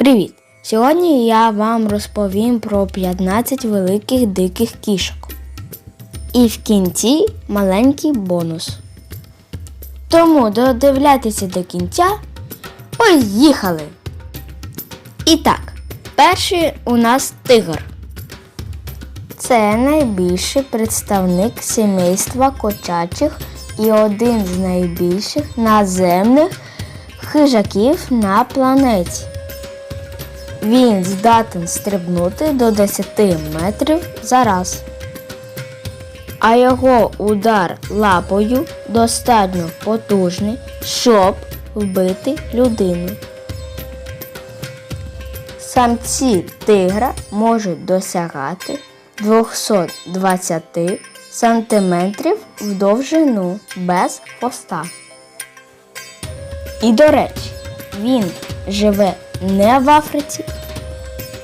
Привіт! Сьогодні я вам розповім про 15 великих диких кішок. І в кінці маленький бонус. Тому додивляйтеся до кінця. Поїхали! І так, перший у нас тигр. Це найбільший представник сімейства кочачих і один з найбільших наземних хижаків на планеті. Він здатен стрибнути до 10 метрів за раз. А його удар лапою достатньо потужний, щоб вбити людину. Самці тигра можуть досягати 220 сантиметрів в довжину без хвоста. І до речі, він живе не в Африці,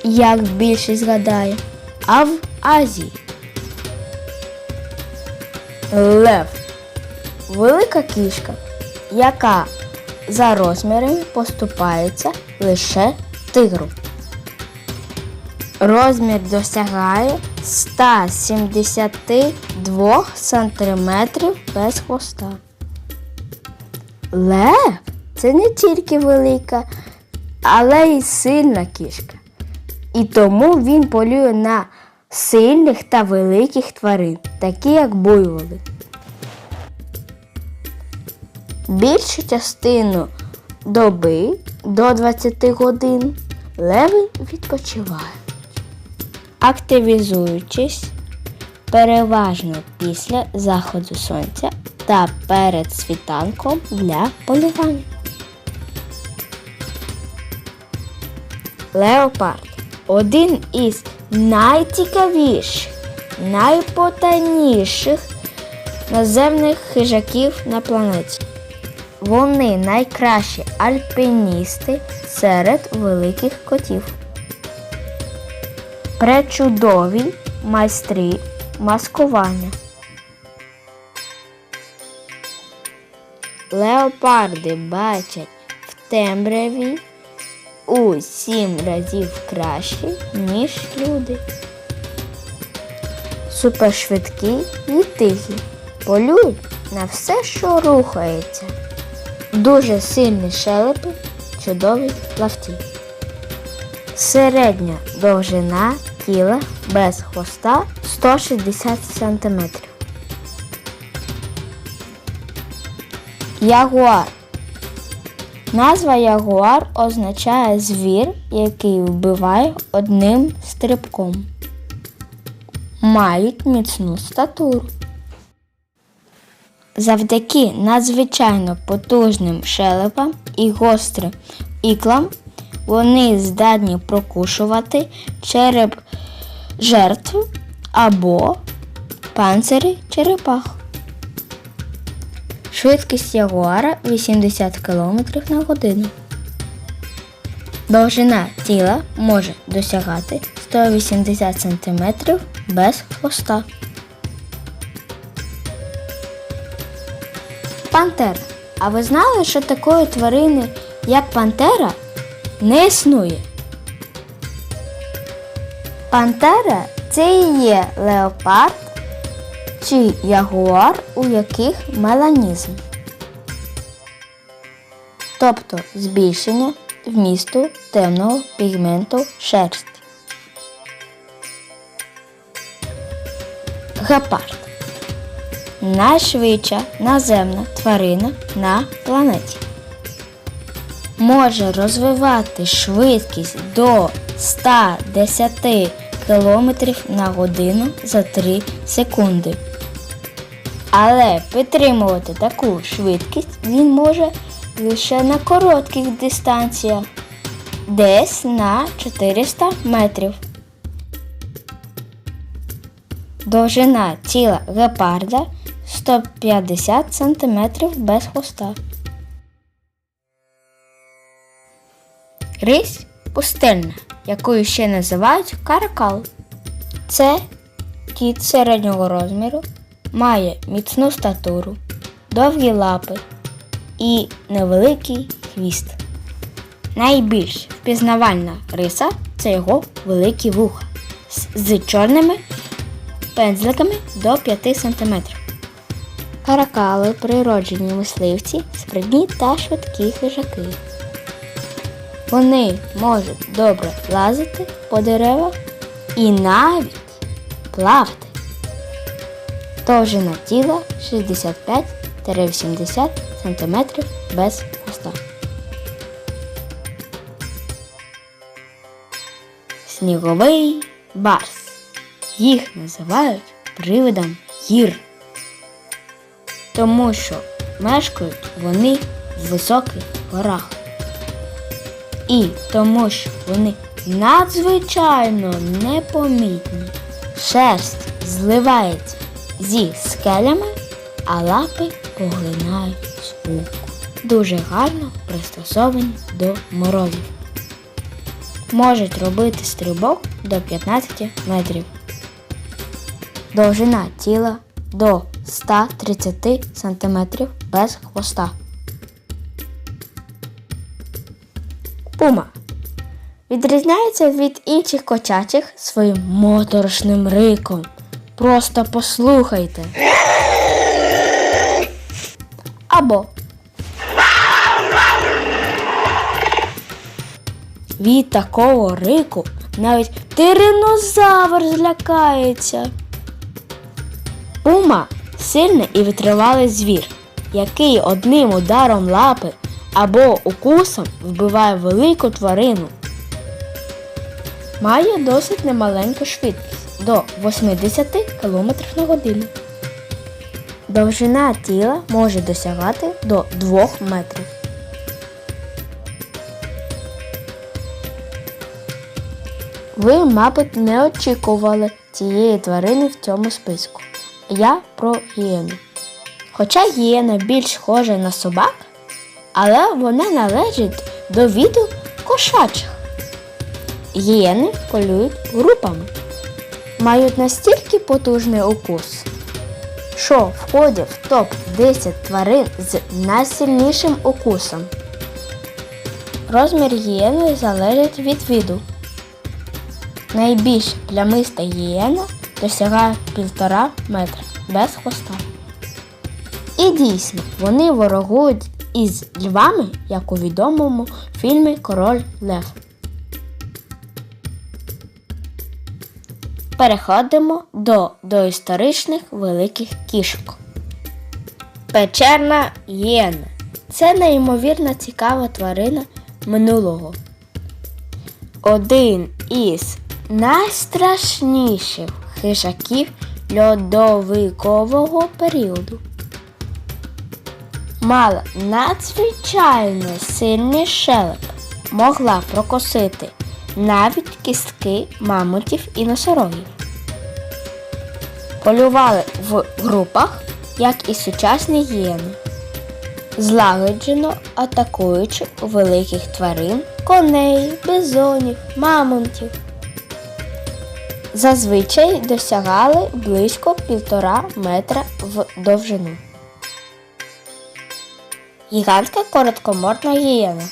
як більшість гадає, а в Азії. Лев велика кішка, яка за розмірами поступається лише тигру. Розмір досягає 172 см без хвоста. Лев це не тільки велика, але й сильна кішка. І тому він полює на сильних та великих тварин, такі як буйволи. Більшу частину доби до 20 годин леви відпочивають, активізуючись переважно після заходу сонця та перед світанком для полювання. Леопард один із найцікавіших, найпотайніших наземних хижаків на планеті. Вони найкращі альпіністи серед великих котів. Пречудові майстри маскування. Леопарди бачать в темряві у сім разів краще, ніж люди. Супершвидкі і тихі. Полюють на все, що рухається. Дуже сильні шелепи, чудові лавті. Середня довжина тіла без хвоста 160 см. Ягуар Назва ягуар означає звір, який вбиває одним стрибком. Мають міцну статуру. Завдяки надзвичайно потужним шелепам і гострим іклам вони здатні прокушувати череп жертв або панцири черепах. Швидкість ягуара 80 км на годину. Довжина тіла може досягати 180 см без хвоста. Пантера. А ви знали, що такої тварини, як пантера, не існує? Пантера це і є леопард чи ягуар, у яких меланізм. Тобто збільшення вмісту темного пігменту шерсті. Гепард найшвидша наземна тварина на планеті. Може розвивати швидкість до 110 км на годину за 3 секунди. Але підтримувати таку швидкість він може лише на коротких дистанціях, десь на 400 метрів. Довжина тіла гепарда 150 см без хвоста. Рись пустельна, якою ще називають каракал. Це кіт середнього розміру, має міцну статуру, довгі лапи і невеликий хвіст. Найбільш впізнавальна риса це його великі вуха з, чорними пензликами до 5 см. Каракали природжені мисливці, спритні та швидкі хижаки. Вони можуть добре лазити по деревах і навіть плавати. Довжина тіла 65-80 см без хвоста. Сніговий барс. Їх називають привидом гір. Тому що мешкають вони в високих горах. І тому що вони надзвичайно непомітні. Шерсть зливається зі скелями, а лапи поглинають звук. Дуже гарно пристосовані до морозів. Можуть робити стрибок до 15 метрів. Довжина тіла до 130 см без хвоста. Пума відрізняється від інших котячих своїм моторошним риком. Просто послухайте. Або від такого рику навіть тиранозавр злякається. Пума сильний і витривалий звір, який одним ударом лапи або укусом вбиває велику тварину. Має досить немаленьку швидкість до 80 км на годину. Довжина тіла може досягати до 2 метрів. Ви, мабуть, не очікували цієї тварини в цьому списку. Я про гієну. Хоча гієна більш схожа на собак, але вона належить до виду кошачих. Гієни полюють групами, мають настільки потужний укус, що входять в топ-10 тварин з найсильнішим укусом. Розмір гієни залежить від виду. Найбільш плямиста гієна досягає 1,5 метра без хвоста. І дійсно, вони ворогують із львами, як у відомому фільмі Король Лев. Переходимо до доісторичних великих кішок. Печерна гієна це неймовірно цікава тварина минулого. Один із найстрашніших хижаків льодовикового періоду. Мала надзвичайно сильний шелеп, могла прокосити навіть кістки мамонтів і носорогів. Полювали в групах, як і сучасні гієни, злагоджено атакуючи великих тварин, коней, бизонів, мамонтів. Зазвичай досягали близько півтора метра в довжину. Гігантська короткоморна гієна.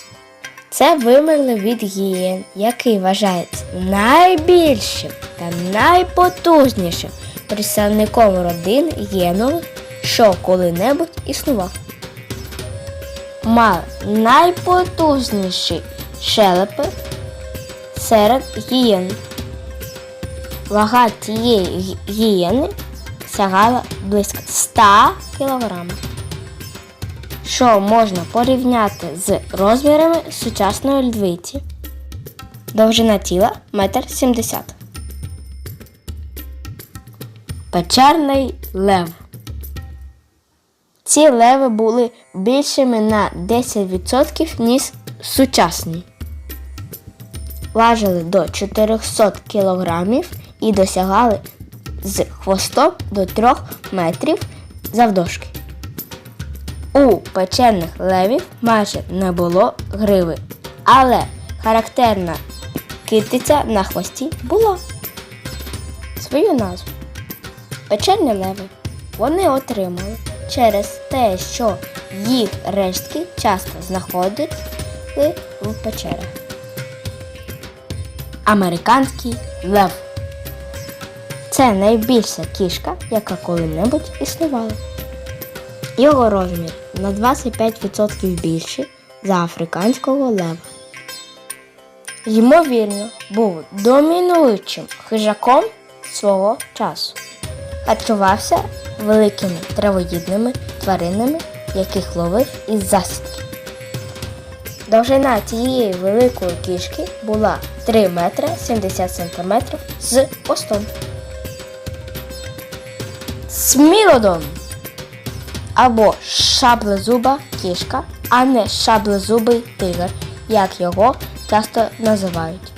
Це вимерлий від гієн, який вважається найбільшим та найпотужнішим представником родин гієнових, що коли-небудь існував. Мав найпотужніші шелепи серед гієн. Вага цієї гі- гієни сягала близько 100 кг, що можна порівняти з розмірами сучасної львиці. Довжина тіла 1,70 м. Печерний лев. Ці леви були більшими на 10% ніж сучасні. Важили до 400 кг і досягали з хвостом до 3 метрів завдовжки. У печерних левів майже не було гриви, але характерна китиця на хвості була. Свою назву. Печерні леви вони отримали через те, що їх рештки часто знаходять росли в печерах. Американський лев. Це найбільша кішка, яка коли-небудь існувала. Його розмір на 25% більший за африканського лева. Ймовірно, був домінуючим хижаком свого часу. Харчувався великими травоїдними тваринами, яких ловив із засідки. Довжина цієї великої кішки була 3 метри 70 сантиметрів з хвостом. Смілодон або шаблезуба кішка, а не шаблезубий тигр, як його часто називають.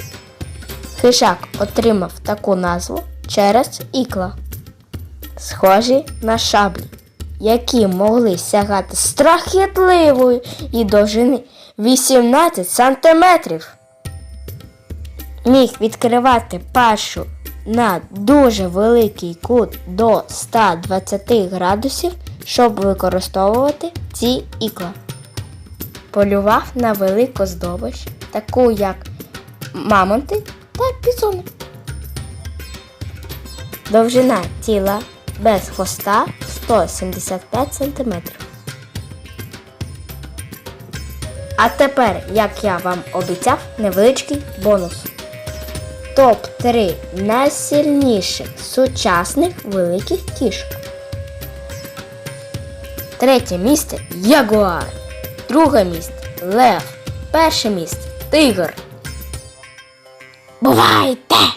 Хижак отримав таку назву через ікла, схожі на шаблі, які могли сягати страхітливої і довжини 18 сантиметрів. Міг відкривати пашу на дуже великий кут до 120 градусів, щоб використовувати ці ікла. Полював на велику здобич, таку як мамонти та пізони. Довжина тіла без хвоста 175 см. А тепер, як я вам обіцяв, невеличкий бонус. Топ-3 найсильніших сучасних великих кішок. Третє місце Ягуар. Друге місце Лев. Перше місце Тигр. Бувайте!